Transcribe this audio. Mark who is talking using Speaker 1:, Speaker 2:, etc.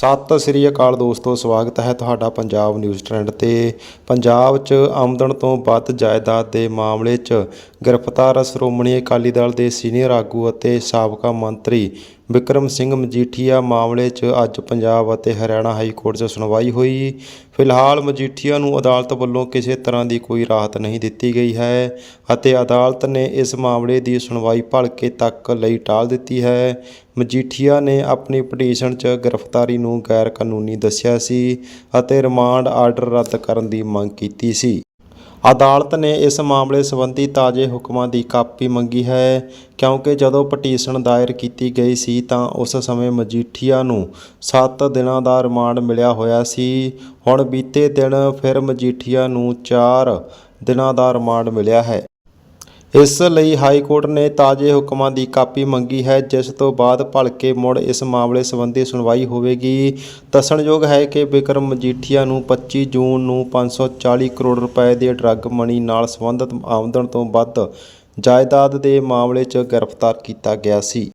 Speaker 1: ਸਤਿ ਸ੍ਰੀ ਅਕਾਲ ਦੋਸਤੋ, ਸਵਾਗਤ ਹੈ ਤੁਹਾਡਾ ਪੰਜਾਬ ਨਿਊਜ਼ ਟ੍ਰੈਂਡ ਤੇ। ਪੰਜਾਬ 'ਚ ਆਮਦਨ ਤੋਂ ਵੱਧ ਜਾਇਦਾਦ ਦੇ ਮਾਮਲੇ 'ਚ ਗ੍ਰਿਫਤਾਰ ਸ਼੍ਰੋਮਣੀ ਅਕਾਲੀ ਦਲ ਦੇ ਸੀਨੀਅਰ ਆਗੂ ਅਤੇ ਸਾਬਕਾ ਮੰਤਰੀ ਬਿਕਰਮ ਸਿੰਘ ਮਜੀਠੀਆ ਮਾਮਲੇ 'ਚ ਅੱਜ ਪੰਜਾਬ ਅਤੇ ਹਰਿਆਣਾ ਹਾਈ ਕੋਰਟ 'ਚ ਸੁਣਵਾਈ ਹੋਈ। ਫਿਲਹਾਲ ਮਜੀਠੀਆ ਨੂੰ ਅਦਾਲਤ ਵੱਲੋਂ ਕਿਸੇ ਤਰ੍ਹਾਂ ਦੀ ਕੋਈ ਰਾਹਤ ਨਹੀਂ ਦਿੱਤੀ ਗਈ ਹੈ ਅਤੇ ਅਦਾਲਤ ਨੇ ਇਸ ਮਾਮਲੇ ਦੀ ਸੁਣਵਾਈ ਭਲਕੇ ਤੱਕ ਲਈ ਟਾਲ ਦਿੱਤੀ ਹੈ। ਮਜੀਠੀਆ ਨੇ ਆਪਣੀ ਪਟੀਸ਼ਨ 'ਚ ਗ੍ਰਿਫਤਾਰੀ ਨੂੰ ਗੈਰ ਕਾਨੂੰਨੀ ਦੱਸਿਆ ਸੀ ਅਤੇ ਰਿਮਾਂਡ ਆਰਡਰ ਰੱਦ ਕਰਨ ਦੀ ਮੰਗ ਕੀਤੀ ਸੀ। ਅਦਾਲਤ ਨੇ ਇਸ ਮਾਮਲੇ ਸੰਬੰਧੀ ਤਾਜ਼ੇ ਹੁਕਮਾਂ ਦੀ ਕਾਪੀ ਮੰਗੀ ਹੈ। ਕਿਉਂਕਿ ਜਦੋਂ ਪਟੀਸ਼ਨ ਦਾਇਰ ਕੀਤੀ ਗਈ ਸੀ ਤਾਂ ਉਸ ਸਮੇਂ ਮਜੀਠੀਆ ਨੂੰ 7 ਦਿਨਾਂ ਦਾ ਰਿਮਾਂਡ ਮਿਲਿਆ ਹੋਇਆ ਸੀ। ਹੁਣ ਬੀਤੇ ਦਿਨ ਫਿਰ ਮਜੀਠੀਆ ਨੂੰ 4 ਦਿਨਾਂ ਦਾ ਰਿਮਾਂਡ ਮਿਲਿਆ ਹੈ। ਇਸ ਲਈ ਹਾਈ ਕੋਰਟ ਨੇ ਤਾਜ਼ੇ ਹੁਕਮਾਂ ਦੀ ਕਾਪੀ ਮੰਗੀ ਹੈ, ਜਿਸ ਤੋਂ ਬਾਅਦ ਭਲਕੇ ਮੁੜ ਇਸ ਮਾਮਲੇ ਸੰਬੰਧੀ ਸੁਣਵਾਈ ਹੋਵੇਗੀ। ਦੱਸਣਯੋਗ ਹੈ ਕਿ ਵਿਕਰਮ ਮਜੀਠੀਆ ਨੂੰ 25 ਜੂਨ ਨੂੰ 540 ਕਰੋੜ ਰੁਪਏ ਦੇ ਡਰੱਗ ਮਨੀ ਨਾਲ ਸੰਬੰਧਿਤ ਆਮਦਨ ਤੋਂ ਵੱਧ ਜਾਇਦਾਦ ਦੇ ਮਾਮਲੇ 'ਚ ਗ੍ਰਿਫਤਾਰ ਕੀਤਾ ਗਿਆ ਸੀ।